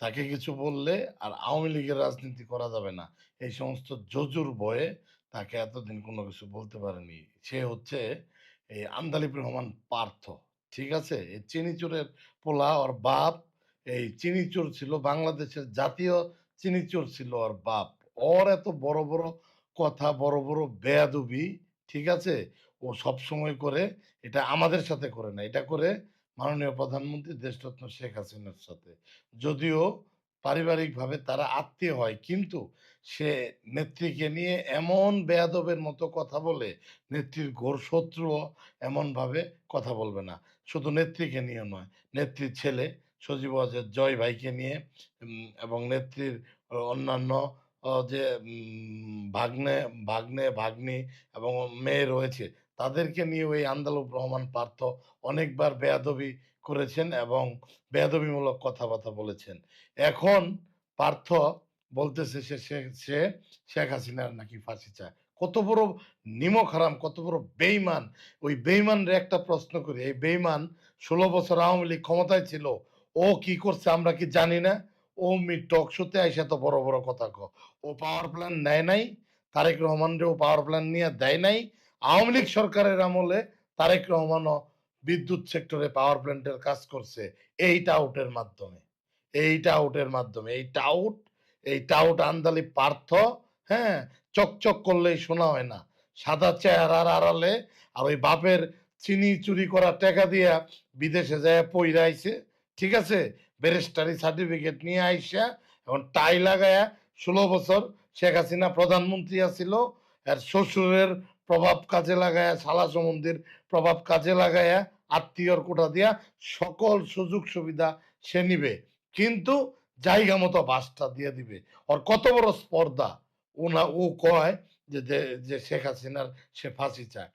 তাকে কিছু বললে আর আওয়ামী লীগের রাজনীতি করা যাবে না। এই সমস্ত জজুর বয়ে তাকে এতদিন কোনো কিছু বলতে পারেনি। সে হচ্ছে এই আন্দালিব রহমান পার্থ, ঠিক আছে? এই চিনিচুরের পোলা ওর বাপ, এই চিনিচুর ছিল বাংলাদেশের জাতীয় চিনিচুর ছিল ওর বাপ। ওর এত বড় বড় কথা, বড় বড় বেয়াদুবি, ঠিক আছে? ও সব সময় করে এটা আমাদের সাথে করে না। এটা করে মাননীয় প্রধানমন্ত্রী দেশরত্ন শেখ হাসিনার সাথে। যদিও পারিবারিকভাবে তারা আত্মীয় হয়, কিন্তু সে নেত্রীকে নিয়ে এমন বেয়াদবের মতো কথা বলে, নেত্রীর ঘোর শত্রুও এমনভাবে কথা বলবে না। শুধু নেত্রীকে নিয়ে নয়, নেত্রীর ছেলে সজীব ওয়াজেদ জয় ভাইকে নিয়ে এবং নেত্রীর অন্যান্য যে ভাগ্নে ভাগ্নে, ভাগ্নি এবং মেয়ে রয়েছে তাদেরকে নিয়ে ওই আন্দালুব রহমান পার্থ অনেকবার বেয়াদবি করেছেন এবং বেয়াদবিমূলক কথাবার্তা বলেছেন। এখন পার্থ বলতেছে সে, সে- শেখ হাসিনার নাকি ফাঁসি চায়। কত বড় নিমক হারাম, কত বড় বেইমান ওই বেইমানরে একটা প্রশ্ন করি, এই বেইমান ষোলো বছর আওয়ামী লীগ ক্ষমতায় ছিল, ও কি করছে আমরা কি জানি না? ও মি টক শোতে আইসা তো বড় বড় কথা ক ও পাওয়ার প্ল্যান নেয় নাই, তারেক রহমানরে ও পাওয়ার প্ল্যান নিয়ে দেয় নাই আওয়ামী লীগ সরকারের আমলে তারেক রহমানও বিদ্যুৎ সেক্টরে পাওয়ার প্ল্যান্টের কাজ করছে। এই টাউটের মাধ্যমে। এই টাউটের মাধ্যমে। এই টাউট এই টাউট আন্দালি পার্থ হ্যাঁ চকচক করলেই শোনা হয় না। সাদা চেহারার আড়ালে আর ওই বাপের চিনি চুরি করা টাকা দিয়া বিদেশে যায় পইরাইছে ঠিক আছে? ব্যারিস্টারি সার্টিফিকেট নিয়ে আইসা এখন টাই লাগায়া ষোলো বছর শেখ হাসিনা প্রধানমন্ত্রী আছিল, আর শ্বশুরের প্রভাব কাজে লাগায়া সালা সম্বন্ধের প্রভাব কাজে লাগায়া, আত্মীয়র কোটা দিয়া সকল সুযোগ সুবিধা সে নিবে। কিন্তু জায়গা মতো বাসটা দিয়ে দিবে। ওর কত বড় স্পর্ধা? ও না ও কয় যে যে- যে শেখ হাসিনার সে ফাঁসি চায়।